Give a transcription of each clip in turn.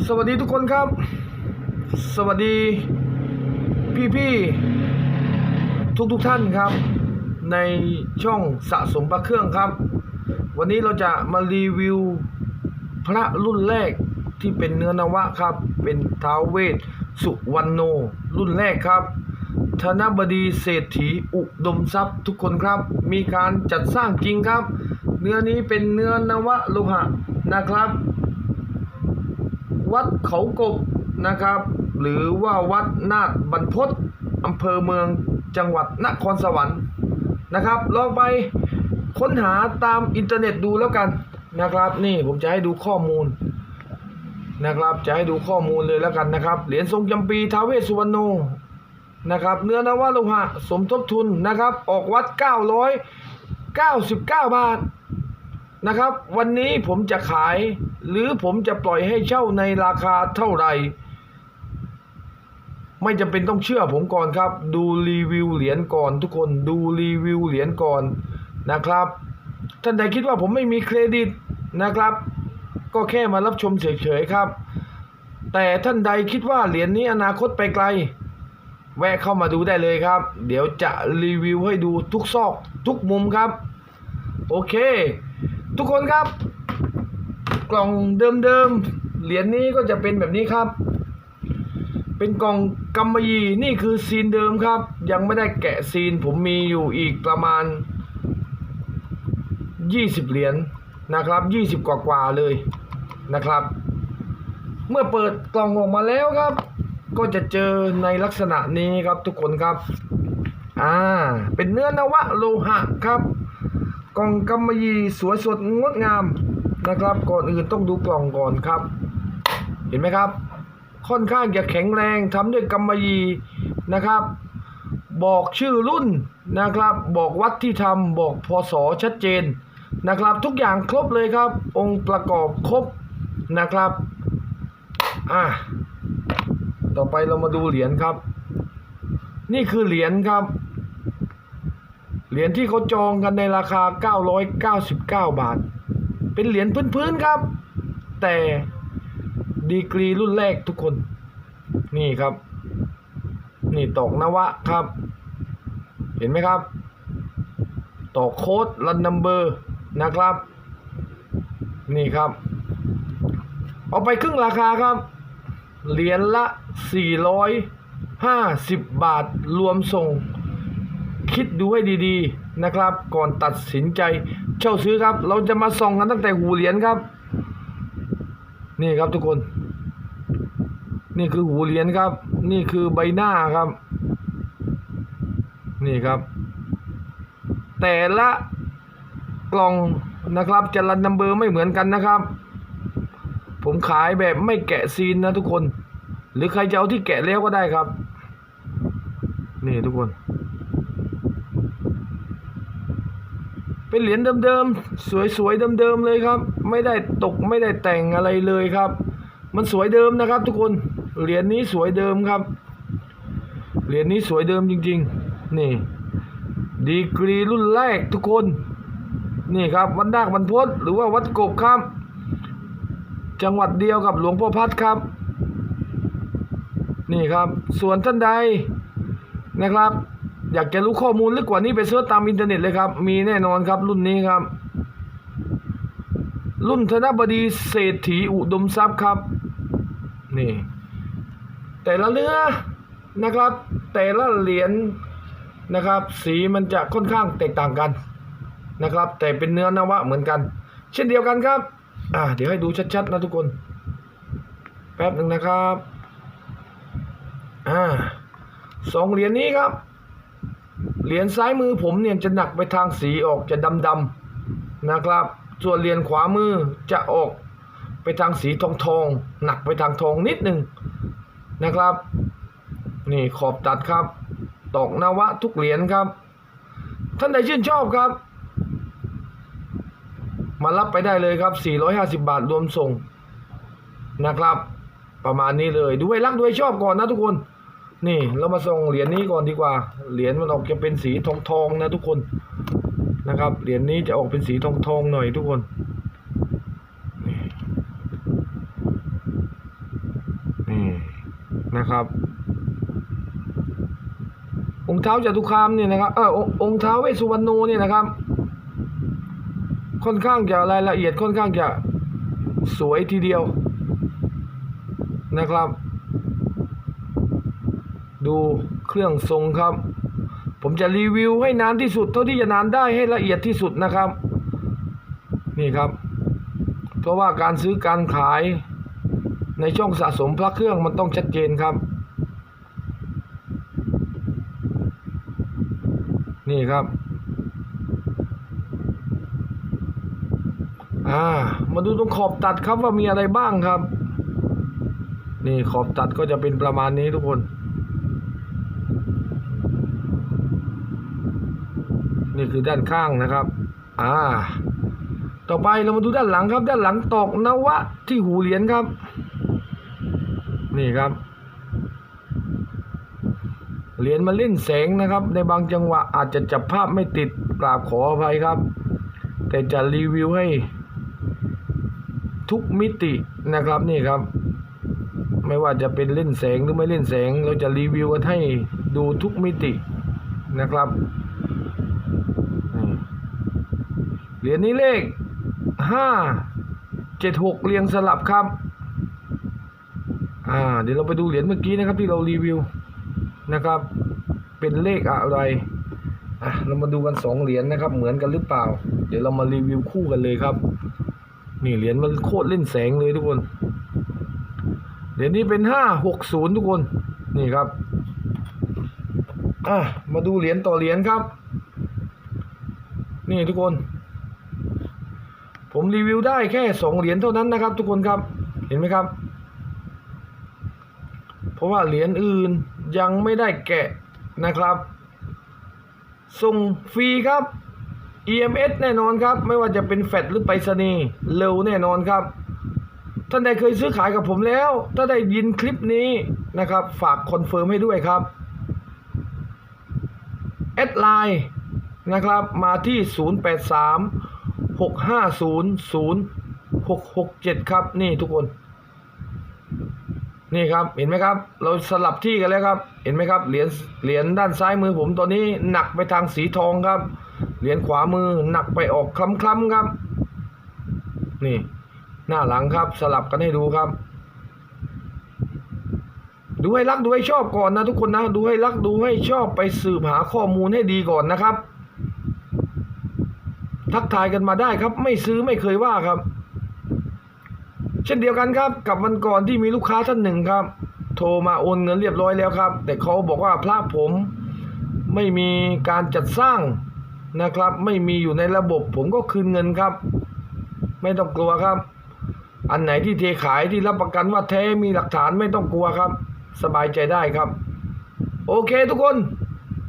สวัสดีทุกคนครับ สวัสดีพี่พี่ทุกทุกๆท่านครับ ในช่องสะสมพระเครื่องครับ วันนี้เราจะมารีวิวพระรุ่นแรกที่เป็นเนื้อนวะครับ เป็นท้าวเวสสุวรรณโน รุ่นแรกครับธนบดีเศรษฐีอุดมทรัพย์ทุกคนครับ มีการจัดสร้างจริงครับ เนื้อนี้เป็นเนื้อนวะโลหะนะครับ วัดเขากบนะครับ หรือว่าวัดนาดบรรพตอำเภอเมืองจังหวัดนครสวรรค์นะครับ ลองไปค้นหาตามอินเทอร์เน็ตดูแล้วกันนะครับ นี่ผมจะให้ดูข้อมูลนะครับ จะให้ดูข้อมูลเลยแล้วกันนะครับ เหรียญทรงจำปีทาวเวสสุวรรณโนนะครับ เนื้อนวโลหะสมทบทุนนะครับ ออกวัด 999 บาท นะครับ วันนี้ผมจะขาย หรือผมจะปล่อยให้เช่าในราคาเท่าไหร่ ไม่จำเป็นต้องเชื่อผมก่อนครับ ดูรีวิวเหรียญก่อนทุกคนดูรีวิวเหรียญก่อนนะครับ ท่านใดคิดว่าผมไม่มีเครดิตนะครับ ก็แค่มารับชมเฉยๆครับ แต่ท่านใดคิดว่าเหรียญนี้อนาคตไปไกล แวะเข้ามาดูได้เลยครับ เดี๋ยวจะรีวิวให้ดูทุกซอกทุกมุมครับ โอเค ทุกคนครับ กล่องเดิมๆ เหรียญนี้ก็จะเป็นแบบนี้ครับ เป็นกล่องกำมะหยี่นี่คือซีนเดิมครับ ยังไม่ได้แกะซีนผมมีอยู่อีกประมาณ 20 เหรียญนะครับ 20 กว่าๆเลยนะครับ เมื่อเปิดกล่องออกมาแล้วครับ ก็จะเจอในลักษณะนี้ครับทุกคนครับ อ่า เป็นเนื้อนวะโลหะครับ กล่องกำมะหยี่สวยสดงดงามนะครับ ก่อนอื่นต้องดูกล่องก่อนครับ เห็นไหมครับ ค่อนข้างจะแข็งแรงทำด้วยกำมะหยี่นะครับ บอกชื่อรุ่นนะครับ บอกวัดที่ทำบอกพศชัดเจนนะครับ ทุกอย่างครบเลยครับ องค์ประกอบครบนะครับอะต่อไปเรามาดูเหรียญครับ นี่คือเหรียญครับ เหรียญที่เขาจองกันในราคา 999 บาท เป็นเหรียญพื้นๆครับ แต่ดีกรีรุ่นแรกทุกคน นี่ครับ นี่ตอกนวะครับ เห็นไหมครับ ตอกโค้ดรันนัมเบอร์นะครับ นี่ครับ เอาไปครึ่งราคาครับ เหรียญละ 450 บาทรวมส่ง คิดดูให้ดีๆนะครับ ก่อนตัดสินใจเช่าซื้อครับ เราจะมาส่องกันตั้งแต่หูเหรียญครับ นี่ครับทุกคน นี่คือหูเหรียญครับ นี่คือใบหน้าครับ นี่ครับ แต่ละกล่องนะครับจะรันนัมเบอร์ไม่เหมือนกันนะครับ ผมขายแบบไม่แกะซีนนะทุกคน หรือใครจะเอาที่แกะแล้วก็ได้ครับ นี่ทุกคน เป็นเหรียญเดิมๆ สวยๆ เดิมๆ เลยครับ ไม่ได้ตกไม่ได้แต่งอะไรเลยครับ มันสวยเดิมนะครับ ทุกคน เหรียญนี้สวยเดิมครับ เหรียญนี้สวยเดิมจริง ๆ นี่ ดีกรีรุ่นแรกทุกคน นี่ครับวัดนาคบรรพตหรือว่าวัดกบครับ จังหวัดเดียวกับหลวงพ่อพัดครับ นี่ครับ ส่วนท่านใดนะครับ อยากจะรู้ข้อมูลลึกกว่านี้ไปเสิร์ชตามอินเทอร์เน็ตเลยครับ มีแน่นอนครับรุ่นนี้ครับ รุ่นธนบดีเศรษฐีอุดมทรัพย์ครับ นี่ แต่ละเนื้อนะครับ แต่ละเหรียญนะครับ สีมันจะค่อนข้างแตกต่างกันนะครับ แต่เป็นเนื้อนวะเหมือนกัน เช่นเดียวกันครับ อ่าเดี๋ยวให้ดูชัดๆนะทุกคน แป๊บหนึ่งนะครับ อ่าสองเหรียญนี้ครับ เหรียญซ้ายมือผมเนี่ยจะหนักไปทางสีออกจะดำๆนะครับ ส่วนเหรียญขวามือจะออกไปทางสีทองทองๆหนักไปทางทองนิดหนึ่งนะครับ นี่ขอบตัดครับ ตอกนวะทุกเหรียญครับ ท่านใดชื่นชอบครับ มารับไปได้เลยครับ 450 บาทรวมส่งนะครับ ประมาณนี้เลยด้วยรักด้วยชอบก่อนนะทุกคน นี่เรามาส่งเหรียญนี้ก่อนดีกว่า เหรียญมันออกจะเป็นสีทองทองนะทุกคนนะครับ เหรียญนี้จะออกเป็นสีทองทองหน่อยทุกคนนี่นะครับองค์เท้าจตุคามเนี่ยนะครับเออององค์เท้าเวสุวรรณโนเนี่ยนะครับ ค่อนข้างจะรายละเอียดค่อนข้างจะสวยทีเดียวนะครับ ดูเครื่องทรงครับ ผมจะรีวิวให้นานที่สุด เท่าที่จะนานได้ให้ละเอียดที่สุดนะครับ นี่ครับ เพราะว่าการซื้อการขายในช่องสะสมพระเครื่องมันต้องชัดเจนครับ นี่ครับอ่ามาดูตรงขอบตัดครับว่ามีอะไรบ้างครับ นี่ขอบตัดก็จะเป็นประมาณนี้ทุกคน นี่คือด้านข้างนะครับ อ่า ต่อไปเรามาดูด้านหลังครับ ด้านหลังตอกนวะที่หูเหรียญครับ นี่ครับ เหรียญมาเล่นแสงนะครับ ในบางจังหวะอาจจะจับภาพไม่ติดกราบขออภัยครับ แต่จะรีวิวให้ ทุกมิตินะครับนี่ครับไม่ว่าจะเป็นเล่นแสงหรือไม่เล่นแสง เราจะรีวิวกันให้ดูทุกมิตินะครับนี่ เหรียญนี้เลขห้าเจ็ดหกเรียงสลับครับ อ่า เดี๋ยวเราไปดูเหรียญเมื่อกี้นะครับที่เรารีวิวนะครับ เป็นเลขอะไร อะ เรามาดูกันสองเหรียญนะครับ เหมือนกันหรือเปล่า เดี๋ยวเรามารีวิวคู่กันเลยครับ นี่เหรียญมันโคตรเล่นแสงเลยทุกคน เหรียญนี้เป็นห้าหกศูนย์ทุกคน นี่ครับ อะ มาดูเหรียญต่อเหรียญครับ นี่ทุกคน ผมรีวิวได้แค่สองเหรียญเท่านั้นนะครับ ทุกคนครับเห็นไหมครับ เพราะว่าเหรียญอื่นยังไม่ได้แกะนะครับ ส่งฟรีครับ EMS แน่นอนครับ ไม่ว่าจะเป็นแฟดหรือไปรษณีย์เร็วแน่นอนครับ ท่านใดเคยซื้อขายกับผมแล้ว ถ้าได้ยินคลิปนี้นะครับ ฝากคอนเฟิร์มให้ด้วยครับแอดไลน์นะครับมาที่ 083 650 0667ครับ นี่ทุกคน นี่ครับเห็นไหมครับ เราสลับที่กันแล้วครับ เห็นไหมครับเหรียญเหรียญด้านซ้ายมือผมตัวนี้หนักไปทางสีทองครับ เหรียญขวามือหนักไปออกคล้ำๆครับ นี่ หน้าหลังครับ สลับกันให้ดูครับดูให้รักดูให้ชอบก่อนนะทุกคนนะ ดูให้รักดูให้ชอบไปสืบหาข้อมูลให้ดีก่อนนะครับ ทักทายกันมาได้ครับ ไม่ซื้อไม่เคยว่าครับ เช่นเดียวกันครับ กับวันก่อนที่มีลูกค้าท่านหนึ่งครับ โทรมาโอนเงินเรียบร้อยแล้วครับ แต่เขาบอกว่าพระผมไม่มีการจัดสร้างนะครับ ไม่มีอยู่ในระบบ ผมก็คืนเงินครับ ไม่ต้องกลัวครับ อันไหนที่เทขายที่รับประกันว่าแท้มีหลักฐานไม่ต้องกลัวครับ สบายใจได้ครับ โอเคทุกคน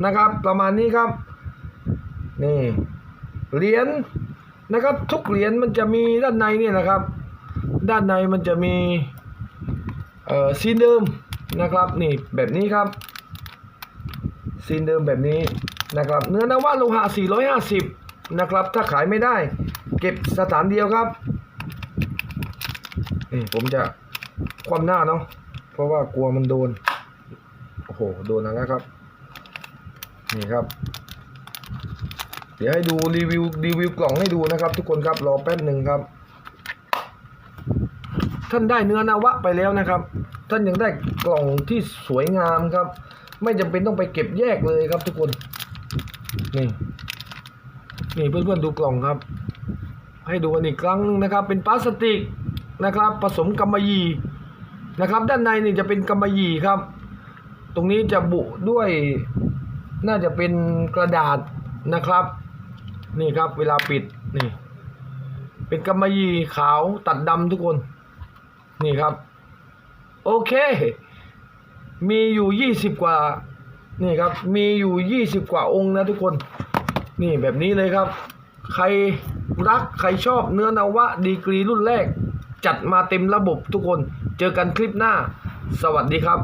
นะครับ ประมาณนี้ครับ นี่ เหรียญนะครับ ทุกเหรียญมันจะมีด้านในเนี่ยนะครับ ด้านในมันจะมีเอ่อซีนเดิมนะครับนี่แบบนี้ครับซีนเดิมแบบนี้นะครับ เนื้อนวะโลหะ 450 นะครับ ถ้าขายไม่ได้ เก็บสถานเดียวครับนี่ผมจะคว่ำหน้าเนาะเพราะว่ากลัวมันโดน โอ้โห โดนแล้วครับ นี่ครับ ดี๋ยวให้ดูรีวิวรีวิวกล่องให้ดูนะครับ ทุกคนครับรอแป๊บหนึ่งครับ ท่านได้เนื้อนวะไปแล้วนะครับ ท่านยังได้กล่องที่สวยงามครับ ไม่จำเป็นต้องไปเก็บแยกเลยครับ ทุกคนนี่นี่เพื่อนๆดูกล่องครับ ให้ดูกันอีกครั้งหนึงนะครับ เป็นพลาสติกนะครับ ผสมกำมะหยี่นะครับ ด้านในนี่จะเป็นกำมะหยี่ครับ ตรงนี้จะบุด้วยน่าจะเป็นกระดาษนะครับ นี่ครับ เวลาปิดนี่ เป็นกำมะหยี่ขาวตัดดำทุกคน นี่ครับ โอเค มีอยู่ยี่สิบกว่า นี่ครับ มีอยู่ยี่สิบกว่าองค์นะทุกคน นี่แบบนี้เลยครับ ใครรักใครชอบเนื้อนวะดีกรีรุ่นแรก จัดมาเต็มระบบทุกคน เจอกันคลิปหน้า สวัสดีครับ